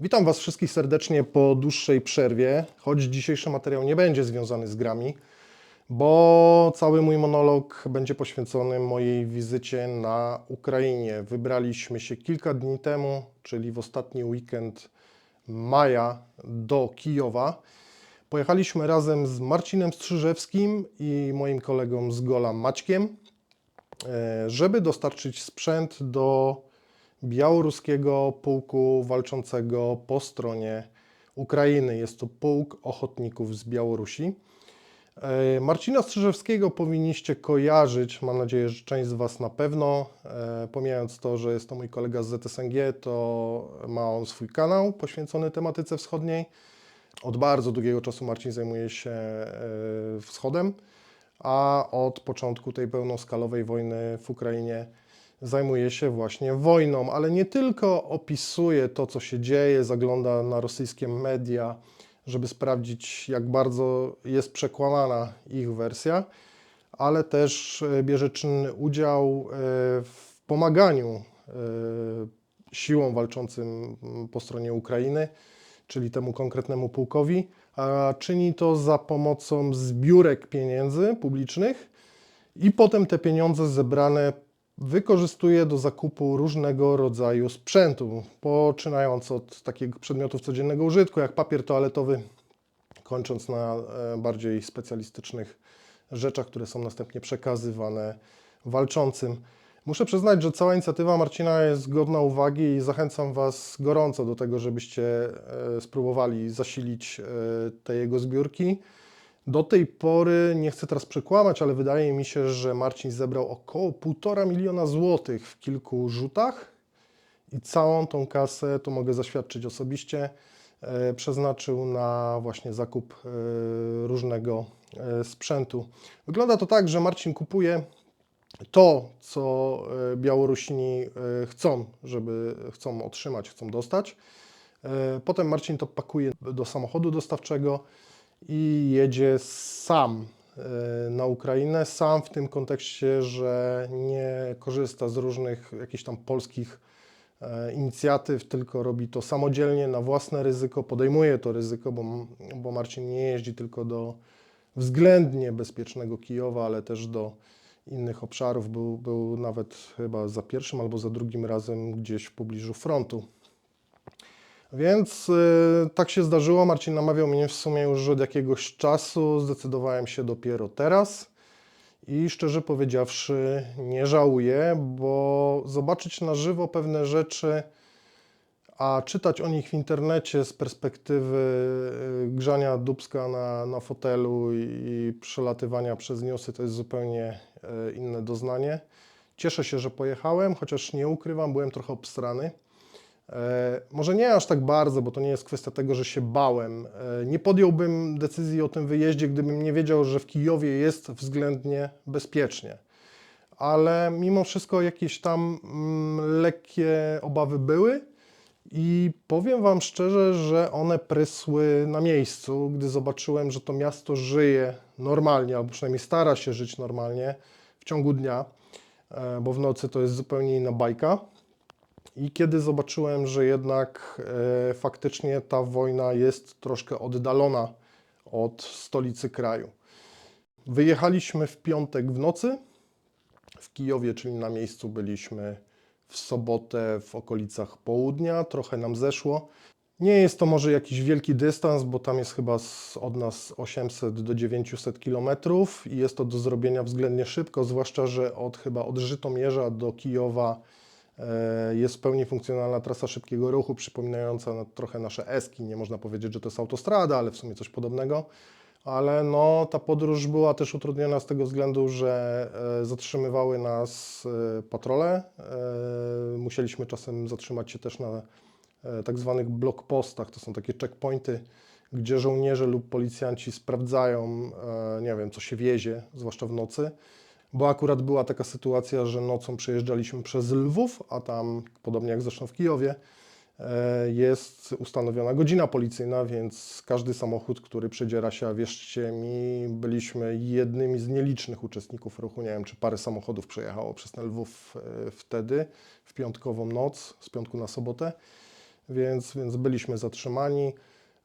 Witam Was wszystkich serdecznie po dłuższej przerwie, choć dzisiejszy materiał nie będzie związany z grami, bo cały mój monolog będzie poświęcony mojej wizycie na Ukrainie. Wybraliśmy się kilka dni temu, czyli w ostatni weekend maja do Kijowa. Pojechaliśmy razem z Marcinem Strzyżewskim i moim kolegą z Gola Maćkiem, e, żeby dostarczyć sprzęt do białoruskiego pułku walczącego po stronie Ukrainy. Jest to pułk ochotników z Białorusi. E, Marcina Strzyżewskiego powinniście kojarzyć, mam nadzieję, że część z Was na pewno. E, Pomijając to, że jest to mój kolega z ZSNG, to ma on swój kanał poświęcony tematyce wschodniej. Od bardzo długiego czasu Marcin zajmuje się e, wschodem, a od początku tej pełnoskalowej wojny w Ukrainie zajmuje się właśnie wojną, ale nie tylko opisuje to, co się dzieje, zagląda na rosyjskie media, żeby sprawdzić, jak bardzo jest przekłamana ich wersja, ale też e, bierze czynny udział e, w pomaganiu e, siłom walczącym po stronie Ukrainy, czyli temu konkretnemu pułkowi, a czyni to za pomocą zbiórek pieniędzy publicznych i potem te pieniądze zebrane wykorzystuje do zakupu różnego rodzaju sprzętu, poczynając od takich przedmiotów codziennego użytku, jak papier toaletowy, kończąc na e, bardziej specjalistycznych rzeczach, które są następnie przekazywane walczącym. Muszę przyznać, że cała inicjatywa Marcina jest godna uwagi i zachęcam Was gorąco do tego, żebyście e, spróbowali zasilić e, te jego zbiórki. Do tej pory, nie chcę teraz przekłamać, ale wydaje mi się, że Marcin zebrał około 1,5 miliona złotych w kilku rzutach i całą tą kasę, to mogę zaświadczyć osobiście, e, przeznaczył na właśnie zakup e, różnego e, sprzętu. Wygląda to tak, że Marcin kupuje to, co Białorusini chcą, żeby chcą otrzymać, chcą dostać. Potem Marcin to pakuje do samochodu dostawczego i jedzie sam e, na Ukrainę. Sam w tym kontekście, że nie korzysta z różnych jakichś tam polskich e, inicjatyw, tylko robi to samodzielnie, na własne ryzyko, podejmuje to ryzyko, bo, bo Marcin nie jeździ tylko do względnie bezpiecznego Kijowa, ale też do innych obszarów. Był, był nawet chyba za pierwszym albo za drugim razem gdzieś w pobliżu frontu. Więc y, tak się zdarzyło. Marcin namawiał mnie w sumie już od jakiegoś czasu. Zdecydowałem się dopiero teraz. I szczerze powiedziawszy, nie żałuję, bo zobaczyć na żywo pewne rzeczy, a czytać o nich w internecie z perspektywy y, grzania dubska na, na fotelu i, przelatywania przez newsy, to jest zupełnie y, inne doznanie. Cieszę się, że pojechałem, chociaż nie ukrywam, byłem trochę obstrany. E, Może nie aż tak bardzo, bo to nie jest kwestia tego, że się bałem. E, Nie podjąłbym decyzji o tym wyjeździe, gdybym nie wiedział, że w Kijowie jest względnie bezpiecznie. Ale mimo wszystko jakieś tam mm, lekkie obawy były i powiem Wam szczerze, że one prysły na miejscu, gdy zobaczyłem, że to miasto żyje normalnie, albo przynajmniej stara się żyć normalnie w ciągu dnia, e, bo w nocy to jest zupełnie inna bajka. I kiedy zobaczyłem, że jednak e, faktycznie ta wojna jest troszkę oddalona od stolicy kraju. Wyjechaliśmy w piątek w nocy w Kijowie, czyli na miejscu byliśmy w sobotę w okolicach południa, trochę nam zeszło. Nie jest to może jakiś wielki dystans, bo tam jest chyba od nas 800 do 900 kilometrów i jest to do zrobienia względnie szybko, zwłaszcza, że od chyba od Żytomierza do Kijowa jest w pełni funkcjonalna trasa szybkiego ruchu, przypominająca trochę nasze Eski. Nie można powiedzieć, że to jest autostrada, ale w sumie coś podobnego. Ale no, ta podróż była też utrudniona z tego względu, że e, zatrzymywały nas e, patrole. E, musieliśmy czasem zatrzymać się też na e, tak zwanych blokpostach. To są takie checkpointy, gdzie żołnierze lub policjanci sprawdzają, e, nie wiem, co się wiezie, zwłaszcza w nocy. Bo akurat była taka sytuacja, że nocą przejeżdżaliśmy przez Lwów, a tam, podobnie jak zresztą w Kijowie, e, jest ustanowiona godzina policyjna, więc każdy samochód, który przedziera się, a wierzcie mi, byliśmy jednymi z nielicznych uczestników ruchu. Nie wiem, czy parę samochodów przejechało przez ten Lwów e, wtedy, w piątkową noc, z piątku na sobotę. więc, więc byliśmy zatrzymani.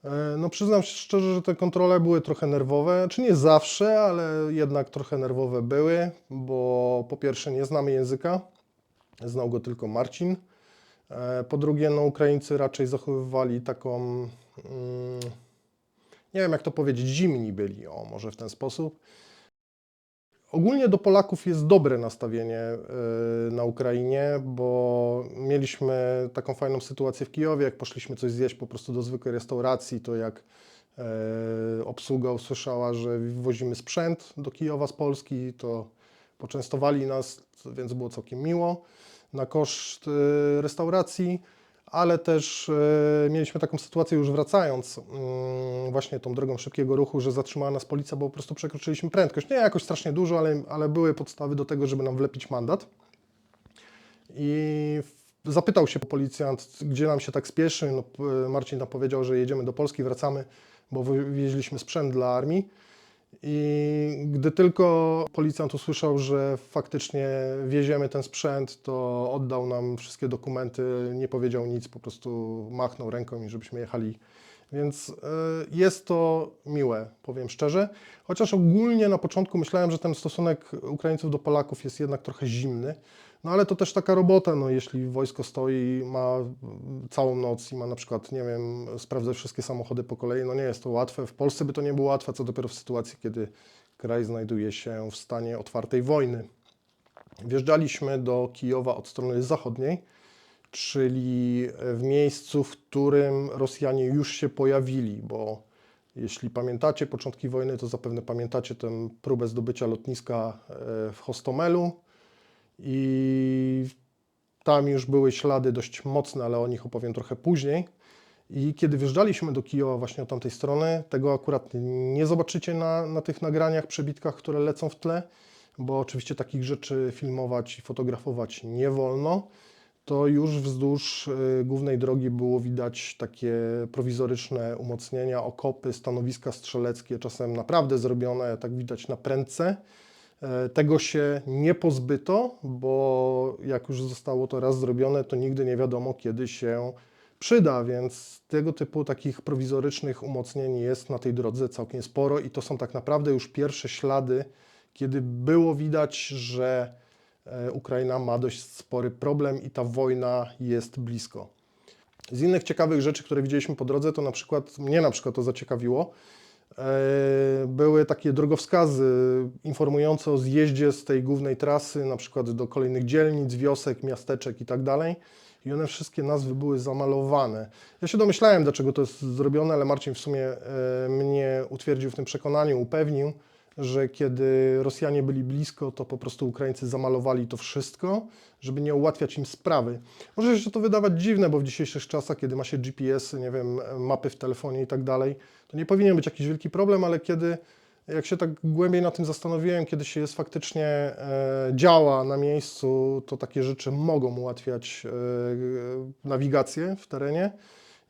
E, No przyznam się szczerze, że te kontrole były trochę nerwowe, czy nie zawsze, ale jednak trochę nerwowe były, bo po pierwsze nie znamy języka, znał go tylko Marcin. E, Po drugie, no Ukraińcy raczej zachowywali taką, mm, nie wiem jak to powiedzieć, zimni byli, o może w ten sposób. Ogólnie do Polaków jest dobre nastawienie y, na Ukrainie, bo mieliśmy taką fajną sytuację w Kijowie, jak poszliśmy coś zjeść po prostu do zwykłej restauracji, to jak e, obsługa usłyszała, że wozimy sprzęt do Kijowa z Polski, to poczęstowali nas, więc było całkiem miło. Na koszt y, restauracji, ale też e, mieliśmy taką sytuację już wracając mm, właśnie tą drogą szybkiego ruchu, że zatrzymała nas policja, bo po prostu przekroczyliśmy prędkość. Nie jakoś strasznie dużo, ale, ale były podstawy do tego, żeby nam wlepić mandat. I zapytał się policjant, gdzie nam się tak spieszy. No, Marcin nam powiedział, że jedziemy do Polski, wracamy, bo wywieźliśmy sprzęt dla armii. I gdy tylko policjant usłyszał, że faktycznie wieziemy ten sprzęt, to oddał nam wszystkie dokumenty, nie powiedział nic, po prostu machnął ręką i żebyśmy jechali. Więc y, jest to miłe, powiem szczerze. Chociaż ogólnie na początku myślałem, że ten stosunek Ukraińców do Polaków jest jednak trochę zimny. No ale to też taka robota, no jeśli wojsko stoi, ma całą noc i ma na przykład, nie wiem, sprawdzać wszystkie samochody po kolei, no nie jest to łatwe. W Polsce by to nie było łatwe, co dopiero w sytuacji, kiedy kraj znajduje się w stanie otwartej wojny. Wjeżdżaliśmy do Kijowa od strony zachodniej, czyli w miejscu, w którym Rosjanie już się pojawili, bo jeśli pamiętacie początki wojny, to zapewne pamiętacie tę próbę zdobycia lotniska e, w Hostomelu i tam już były ślady dość mocne, ale o nich opowiem trochę później. I kiedy wjeżdżaliśmy do Kijowa właśnie od tamtej strony, tego akurat nie zobaczycie na, na tych nagraniach, przebitkach, które lecą w tle, bo oczywiście takich rzeczy filmować i fotografować nie wolno. To już wzdłuż y, głównej drogi było widać takie prowizoryczne umocnienia, okopy, stanowiska strzeleckie, czasem naprawdę zrobione, tak widać na prędce. E, Tego się nie pozbyto, bo jak już zostało to raz zrobione, to nigdy nie wiadomo, kiedy się przyda, więc tego typu takich prowizorycznych umocnień jest na tej drodze całkiem sporo i to są tak naprawdę już pierwsze ślady, kiedy było widać, że e, Ukraina ma dość spory problem i ta wojna jest blisko. Z innych ciekawych rzeczy, które widzieliśmy po drodze, to na przykład, mnie na przykład to zaciekawiło, były takie drogowskazy informujące o zjeździe z tej głównej trasy, na przykład do kolejnych dzielnic, wiosek, miasteczek i tak. I one wszystkie nazwy były zamalowane. Ja się domyślałem, dlaczego to jest zrobione, ale Marcin w sumie e, mnie utwierdził w tym przekonaniu, upewnił, że kiedy Rosjanie byli blisko, to po prostu Ukraińcy zamalowali to wszystko, żeby nie ułatwiać im sprawy. Może się to wydawać dziwne, bo w dzisiejszych czasach, kiedy ma się GPS, nie wiem, mapy w telefonie i tak dalej, to nie powinien być jakiś wielki problem, ale kiedy jak się tak głębiej na tym zastanowiłem, kiedy się jest faktycznie e, działa na miejscu, to takie rzeczy mogą ułatwiać e, nawigację w terenie.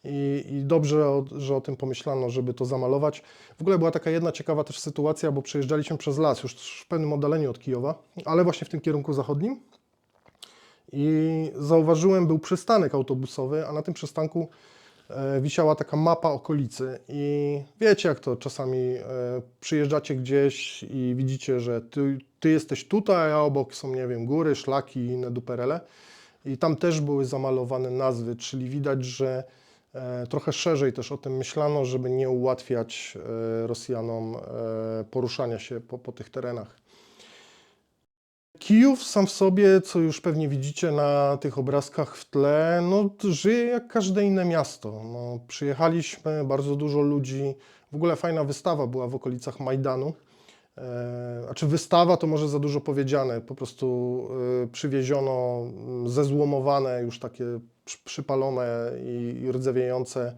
I, I dobrze, o, że o tym pomyślano, żeby to zamalować. W ogóle była taka jedna ciekawa też sytuacja, bo przejeżdżaliśmy przez las, już w pewnym oddaleniu od Kijowa, ale właśnie w tym kierunku zachodnim. I zauważyłem, był przystanek autobusowy, a na tym przystanku e, wisiała taka mapa okolicy. I wiecie, jak to czasami e, przyjeżdżacie gdzieś i widzicie, że ty, ty jesteś tutaj, a obok są, nie wiem, góry, szlaki i inne duperele. I tam też były zamalowane nazwy, czyli widać, że trochę szerzej też o tym myślano, żeby nie ułatwiać e, Rosjanom e, poruszania się po, po tych terenach. Kijów sam w sobie, co już pewnie widzicie na tych obrazkach w tle, no żyje jak każde inne miasto. No, przyjechaliśmy, bardzo dużo ludzi, w ogóle fajna wystawa była w okolicach Majdanu. E, Znaczy wystawa to może za dużo powiedziane, po prostu e, przywieziono mm, zezłomowane, już takie przy- przypalone i, rdzewiejące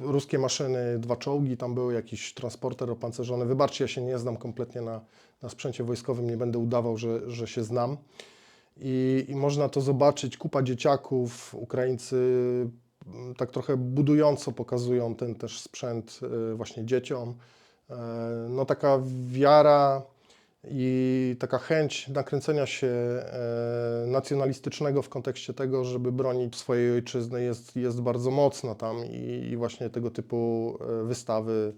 ruskie maszyny, dwa czołgi, tam były jakiś transporter opancerzony. Wybaczcie, ja się nie znam kompletnie na, na sprzęcie wojskowym, nie będę udawał, że, że się znam. I, I można to zobaczyć, kupa dzieciaków, Ukraińcy mm, tak trochę budująco pokazują ten też sprzęt y, właśnie dzieciom. E, No taka wiara i taka chęć nakręcenia się e, nacjonalistycznego w kontekście tego, żeby bronić swojej ojczyzny jest, jest bardzo mocna tam i, i właśnie tego typu e, wystawy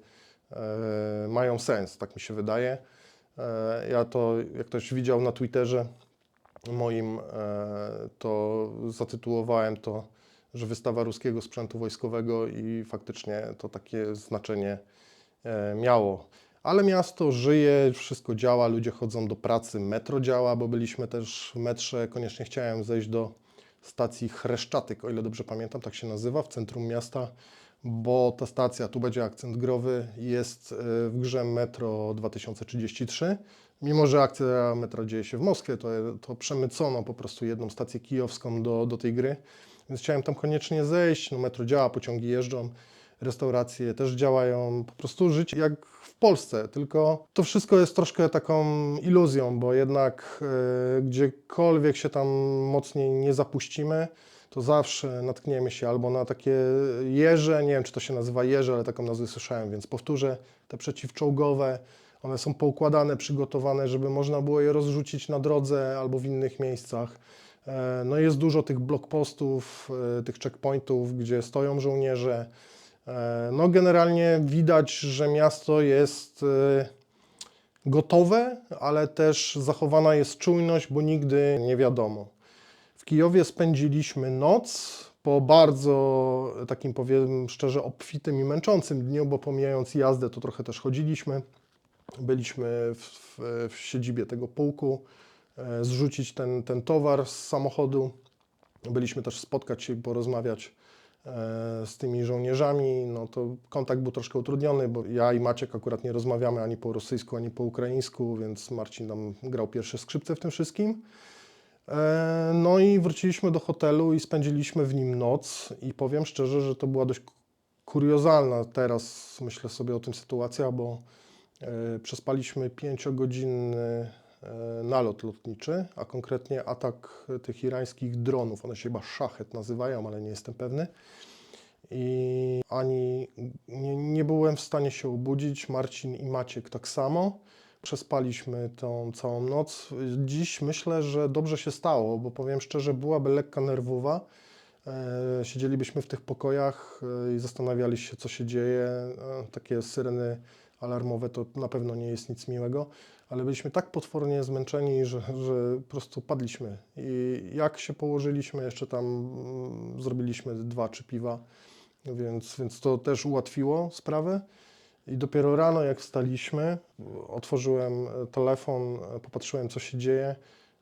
mają sens, tak mi się wydaje. Ja to, jak ktoś widział na Twitterze moim, to zatytułowałem to, że wystawa ruskiego sprzętu wojskowego i faktycznie to takie znaczenie miało. Ale miasto żyje, wszystko działa, ludzie chodzą do pracy, metro działa, bo byliśmy też w metrze. Koniecznie chciałem zejść do stacji Chreszczatyk, o ile dobrze pamiętam, tak się nazywa, w centrum miasta, bo ta stacja, tu będzie akcent growy, jest e, w grze Metro 2033. Mimo, że akcja metra dzieje się w Moskwie, to, to przemycono po prostu jedną stację kijowską do, do tej gry, więc chciałem tam koniecznie zejść. No, metro działa, pociągi jeżdżą, restauracje też działają, po prostu żyć jak w Polsce, tylko to wszystko jest troszkę taką iluzją, bo jednak e, gdziekolwiek się tam mocniej nie zapuścimy, to zawsze natkniemy się albo na takie jeże, nie wiem czy to się nazywa jeże, ale taką nazwę słyszałem, więc powtórzę, te przeciwczołgowe, one są poukładane, przygotowane, żeby można było je rozrzucić na drodze albo w innych miejscach. E, No jest dużo tych blockpostów, e, tych checkpointów, gdzie stoją żołnierze. E, No generalnie widać, że miasto jest e, gotowe, ale też zachowana jest czujność, bo nigdy nie wiadomo. W Kijowie spędziliśmy noc po bardzo takim powiem szczerze obfitym i męczącym dniu, bo pomijając jazdę to trochę też chodziliśmy. Byliśmy w, w, w siedzibie tego pułku, e, zrzucić ten, ten towar z samochodu. Byliśmy też spotkać się i porozmawiać z tymi żołnierzami. No to kontakt był troszkę utrudniony, bo ja i Maciek akurat nie rozmawiamy ani po rosyjsku, ani po ukraińsku, więc Marcin nam grał pierwsze skrzypce w tym wszystkim. E, No i wróciliśmy do hotelu i spędziliśmy w nim noc i powiem szczerze, że to była dość kuriozalna teraz, myślę sobie o tym sytuacja, bo e, przespaliśmy pięciogodzinny nalot lotniczy, a konkretnie atak tych irańskich dronów. One się chyba szachet nazywają, ale nie jestem pewny. I ani nie, nie byłem w stanie się obudzić, Marcin i Maciek tak samo. Przespaliśmy tą całą noc. Dziś myślę, że dobrze się stało, bo powiem szczerze, byłaby lekka nerwowa. E, Siedzielibyśmy w tych pokojach e, i zastanawiali się, co się dzieje. E, Takie syreny alarmowe to na pewno nie jest nic miłego, ale byliśmy tak potwornie zmęczeni, że, że po prostu padliśmy. I jak się położyliśmy, jeszcze tam mm, zrobiliśmy dwa trzy piwa, więc, więc to też ułatwiło sprawę. I dopiero rano, jak wstaliśmy, otworzyłem telefon, popatrzyłem, co się dzieje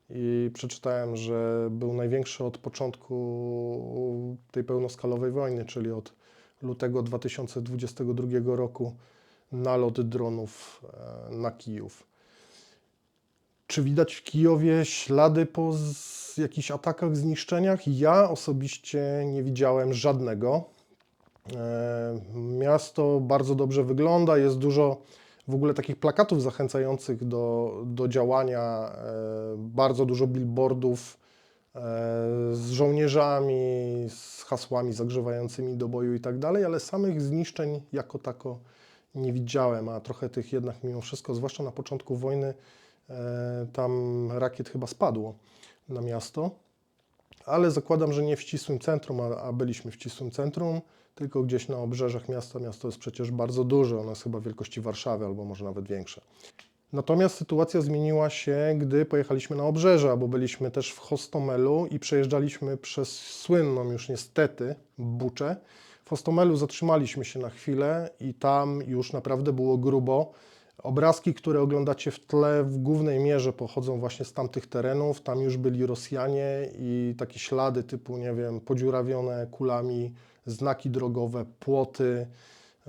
i przeczytałem, że był największy od początku tej pełnoskalowej wojny, czyli od lutego 2022 roku nalot dronów e, na Kijów. Czy widać w Kijowie ślady po z, jakichś atakach, zniszczeniach? Ja osobiście nie widziałem żadnego. E, Miasto bardzo dobrze wygląda, jest dużo w ogóle takich plakatów zachęcających do, do działania, e, bardzo dużo billboardów e, z żołnierzami, z hasłami zagrzewającymi do boju i tak dalej, ale samych zniszczeń jako tako nie widziałem, a trochę tych jednak mimo wszystko, zwłaszcza na początku wojny, tam rakiet chyba spadło na miasto ale zakładam, że nie w ścisłym centrum, a, a byliśmy w ścisłym centrum, tylko gdzieś na obrzeżach miasta. Miasto jest przecież bardzo duże, ono jest chyba wielkości Warszawy albo może nawet większe. Natomiast sytuacja zmieniła się, gdy pojechaliśmy na obrzeża, bo byliśmy też w Hostomelu i przejeżdżaliśmy przez słynną już niestety Buczę. W Hostomelu zatrzymaliśmy się na chwilę i tam już naprawdę było grubo. Obrazki, które oglądacie w tle, w głównej mierze pochodzą właśnie z tamtych terenów. Tam już byli Rosjanie i takie ślady typu, nie wiem, podziurawione kulami, znaki drogowe, płoty.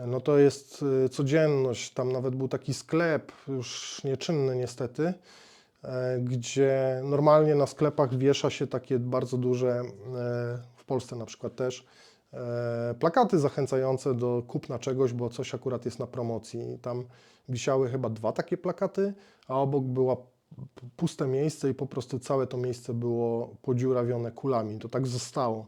No to jest y, codzienność. Tam nawet był taki sklep, już nieczynny niestety, e, gdzie normalnie na sklepach wiesza się takie bardzo duże, e, w Polsce na przykład też, plakaty zachęcające do kupna czegoś, bo coś akurat jest na promocji. Tam wisiały chyba dwa takie plakaty, a obok była puste miejsce i po prostu całe to miejsce było podziurawione kulami. To tak zostało.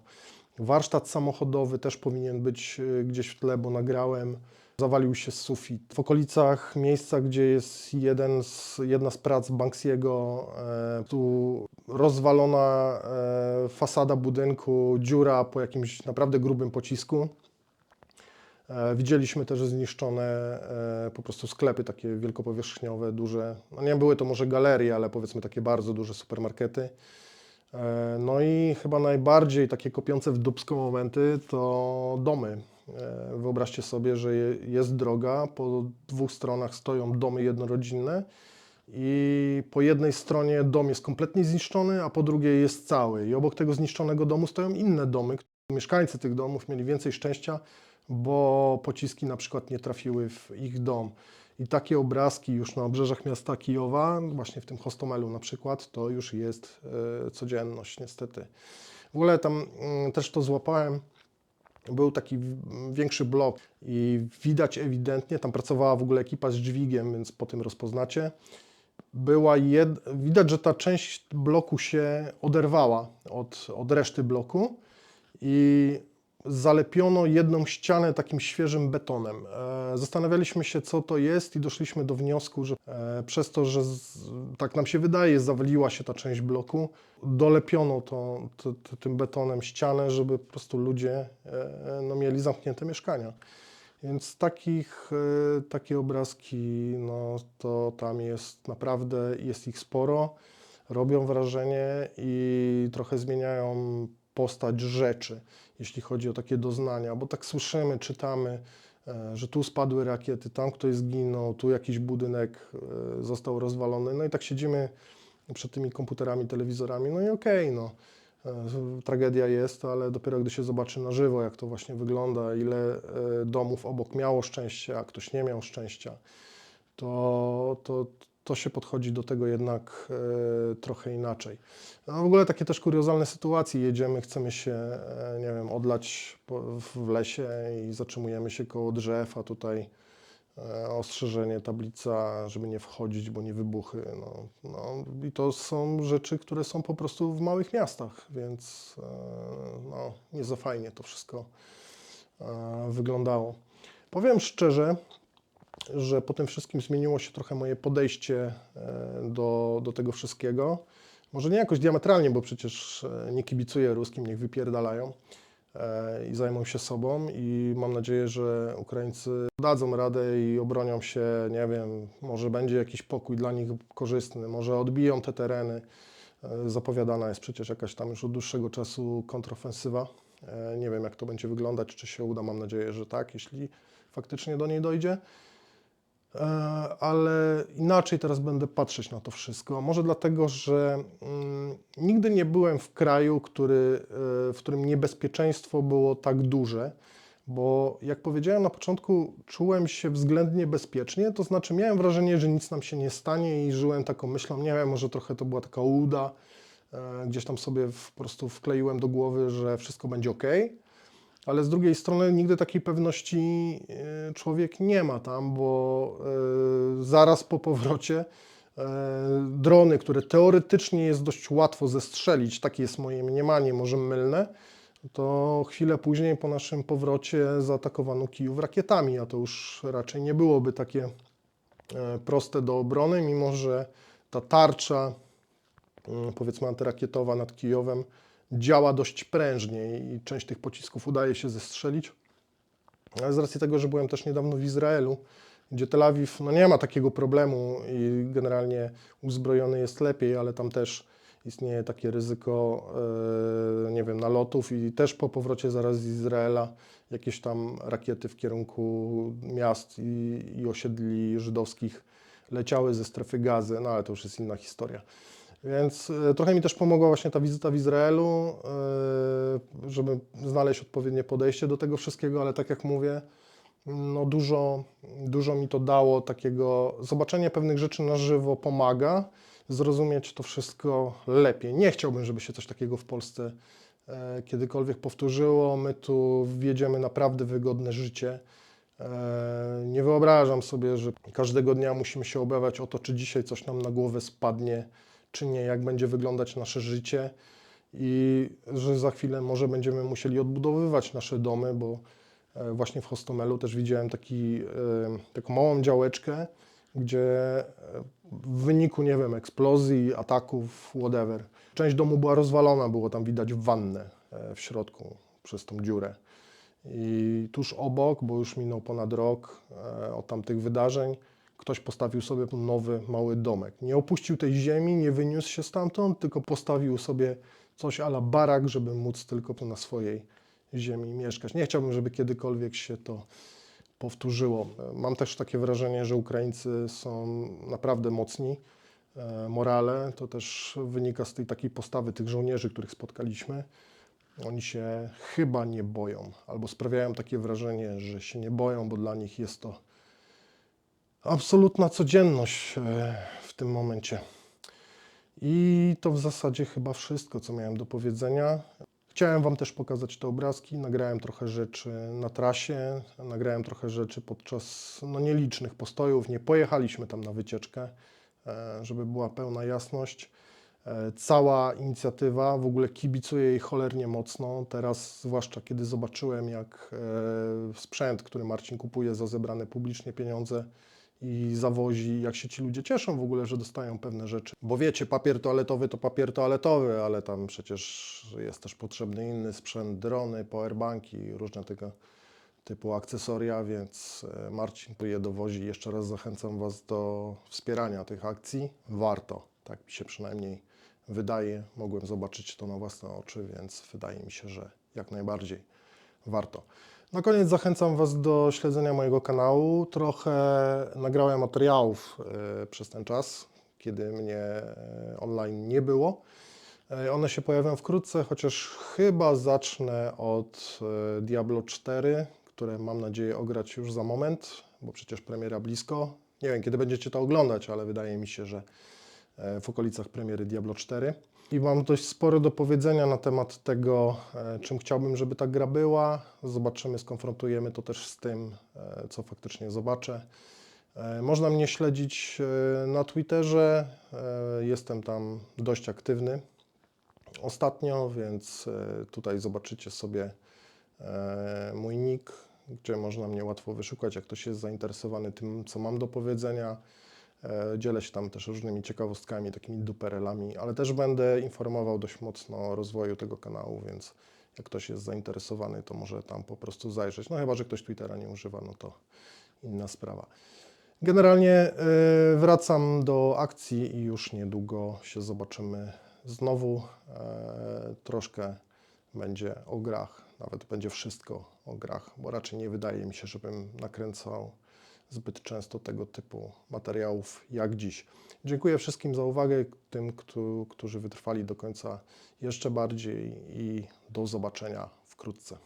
Warsztat samochodowy też powinien być y, gdzieś w tle, bo nagrałem. Zawalił się sufit. W okolicach miejsca, gdzie jest jeden z, jedna z prac Banksiego, e, tu rozwalona e, fasada budynku, dziura po jakimś naprawdę grubym pocisku. E, Widzieliśmy też zniszczone e, po prostu sklepy takie wielkopowierzchniowe, duże. No nie były to może galerie, ale powiedzmy takie bardzo duże supermarkety. No i chyba najbardziej takie kopiące w dupsko momenty to domy. Wyobraźcie sobie, że je- jest droga, po dwóch stronach stoją domy jednorodzinne i po jednej stronie dom jest kompletnie zniszczony, a po drugiej jest cały. I obok tego zniszczonego domu stoją inne domy. Mieszkańcy tych domów mieli więcej szczęścia, bo pociski na przykład nie trafiły w ich dom. I takie obrazki już na obrzeżach miasta Kijowa, właśnie w tym Hostomelu na przykład, to już jest e, codzienność niestety. W ogóle tam mm, też to złapałem. Był taki większy blok i widać ewidentnie, tam pracowała w ogóle ekipa z dźwigiem, więc po tym rozpoznacie. Była jed... Widać, że ta część bloku się oderwała od, od reszty bloku i zalepiono jedną ścianę takim świeżym betonem. E, Zastanawialiśmy się, co to jest, i doszliśmy do wniosku, że e, przez to, że z, tak nam się wydaje, zawaliła się ta część bloku, dolepiono to, to, to, tym betonem ścianę, żeby po prostu ludzie e, no, mieli zamknięte mieszkania. Więc takich, e, takie obrazki, no to tam jest naprawdę, jest ich sporo, robią wrażenie i trochę zmieniają postać rzeczy, jeśli chodzi o takie doznania, bo tak słyszymy, czytamy, e, że tu spadły rakiety, tam ktoś zginął, tu jakiś budynek e, został rozwalony, no i tak siedzimy przed tymi komputerami, telewizorami, no i okej, no. E, Tragedia jest, ale dopiero gdy się zobaczy na żywo, jak to właśnie wygląda, ile e, domów obok miało szczęście, a ktoś nie miał szczęścia, to, to, to się podchodzi do tego jednak e, trochę inaczej. No w ogóle takie też kuriozalne sytuacje. Jedziemy, chcemy się, nie wiem, odlać w lesie i zatrzymujemy się koło drzew, a tutaj ostrzeżenie, tablica, żeby nie wchodzić, bo nie wybuchy. No, no, I to są rzeczy, które są po prostu w małych miastach, więc e, no, nie za fajnie to wszystko e, wyglądało. Powiem szczerze, że po tym wszystkim zmieniło się trochę moje podejście e, do, do tego wszystkiego. Może nie jakoś diametralnie, bo przecież e, nie kibicuję ruskim, niech wypierdalają e, i zajmą się sobą i mam nadzieję, że Ukraińcy dadzą radę i obronią się, nie wiem, może będzie jakiś pokój dla nich korzystny, może odbiją te tereny. E, Zapowiadana jest przecież jakaś tam już od dłuższego czasu kontrofensywa. E, Nie wiem, jak to będzie wyglądać, czy się uda. Mam nadzieję, że tak, jeśli faktycznie do niej dojdzie. E, ale inaczej teraz będę patrzeć na to wszystko. Może dlatego, że mm, nigdy nie byłem w kraju, który, e, w którym niebezpieczeństwo było tak duże, bo jak powiedziałem na początku, czułem się względnie bezpiecznie, to znaczy miałem wrażenie, że nic nam się nie stanie i żyłem taką myślą, nie wiem, może trochę to była taka uda, e, gdzieś tam sobie po prostu wkleiłem do głowy, że wszystko będzie ok. Ale z drugiej strony nigdy takiej pewności e, człowiek nie ma tam, bo e, zaraz po powrocie e, drony, które teoretycznie jest dość łatwo zestrzelić, takie jest moje mniemanie, może mylne, to chwilę później po naszym powrocie zaatakowano Kijów rakietami, a to już raczej nie byłoby takie proste do obrony, mimo że ta tarcza, mm, powiedzmy antyrakietowa nad Kijowem, działa dość prężnie i część tych pocisków udaje się zestrzelić. Ale z racji tego, że byłem też niedawno w Izraelu, gdzie Tel Awiw no nie ma takiego problemu i generalnie uzbrojony jest lepiej, ale tam też istnieje takie ryzyko, e, nie wiem, nalotów i też po powrocie zaraz z Izraela jakieś tam rakiety w kierunku miast i, i osiedli żydowskich leciały ze strefy gazy, no ale to już jest inna historia. Więc e, trochę mi też pomogła właśnie ta wizyta w Izraelu, e, żeby znaleźć odpowiednie podejście do tego wszystkiego, ale tak jak mówię, no dużo, dużo mi to dało takiego, zobaczenie pewnych rzeczy na żywo pomaga, zrozumieć to wszystko lepiej. Nie chciałbym, żeby się coś takiego w Polsce e, kiedykolwiek powtórzyło. My tu wiedziemy naprawdę wygodne życie. Nie wyobrażam sobie, że każdego dnia musimy się obawiać o to, czy dzisiaj coś nam na głowę spadnie, czy nie, jak będzie wyglądać nasze życie. i że za chwilę może będziemy musieli odbudowywać nasze domy, bo e, właśnie w Hostomelu też widziałem taki, e, taką małą działeczkę, gdzie e, w wyniku, nie wiem, eksplozji, ataków, whatever, część domu była rozwalona, było tam widać wannę w środku przez tą dziurę. I tuż obok, bo już minął ponad rok od tamtych wydarzeń, ktoś postawił sobie nowy, mały domek. Nie opuścił tej ziemi, nie wyniósł się stamtąd, tylko postawił sobie coś ala barak, żeby móc tylko na swojej ziemi mieszkać. Nie chciałbym, żeby kiedykolwiek się to powtórzyło. Mam też takie wrażenie, że Ukraińcy są naprawdę mocni. E, Morale to też wynika z tej takiej postawy tych żołnierzy, których spotkaliśmy. Oni się chyba nie boją, albo sprawiają takie wrażenie, że się nie boją, bo dla nich jest to absolutna codzienność e, w tym momencie. I to w zasadzie chyba wszystko, co miałem do powiedzenia. Chciałem Wam też pokazać te obrazki. Nagrałem trochę rzeczy na trasie, nagrałem trochę rzeczy podczas no, nielicznych postojów. Nie pojechaliśmy tam na wycieczkę, e, żeby była pełna jasność. E, Cała inicjatywa, w ogóle kibicuję jej cholernie mocno. Teraz, zwłaszcza kiedy zobaczyłem, jak sprzęt, który Marcin kupuje za zebrane publicznie pieniądze i zawozi, jak się ci ludzie cieszą w ogóle, że dostają pewne rzeczy. Bo wiecie, papier toaletowy to papier toaletowy, ale tam przecież jest też potrzebny inny sprzęt, drony, powerbanki, różne tego typu akcesoria, więc e, Marcin je dowozi. Jeszcze raz zachęcam Was do wspierania tych akcji. Warto, tak mi się przynajmniej wydaje. Mogłem zobaczyć to na własne oczy, więc wydaje mi się, że jak najbardziej warto. Na koniec zachęcam Was do śledzenia mojego kanału. Trochę nagrałem materiałów e, przez ten czas, kiedy mnie e, online nie było. E, One się pojawią wkrótce, chociaż chyba zacznę od Diablo 4, które mam nadzieję ograć już za moment, bo przecież premiera blisko. Nie wiem, kiedy będziecie to oglądać, ale wydaje mi się, że w okolicach premiery Diablo 4. I mam dość sporo do powiedzenia na temat tego, e, czym chciałbym, żeby ta gra była. Zobaczymy, skonfrontujemy to też z tym, e, co faktycznie zobaczę. E, Można mnie śledzić na Twitterze. Jestem tam dość aktywny ostatnio, więc tutaj zobaczycie sobie mój nick, gdzie można mnie łatwo wyszukać, jak ktoś jest zainteresowany tym, co mam do powiedzenia. E, Dzielę się tam też różnymi ciekawostkami, takimi duperelami, ale też będę informował dość mocno o rozwoju tego kanału, więc jak ktoś jest zainteresowany, to może tam po prostu zajrzeć. No chyba, że ktoś Twittera nie używa, no to inna sprawa. Generalnie e, wracam do akcji i już niedługo się zobaczymy znowu. E, Troszkę będzie o grach, nawet będzie wszystko o grach, bo raczej nie wydaje mi się, żebym nakręcał zbyt często tego typu materiałów jak dziś. Dziękuję wszystkim za uwagę, tym, któ- którzy wytrwali do końca jeszcze bardziej i do zobaczenia wkrótce.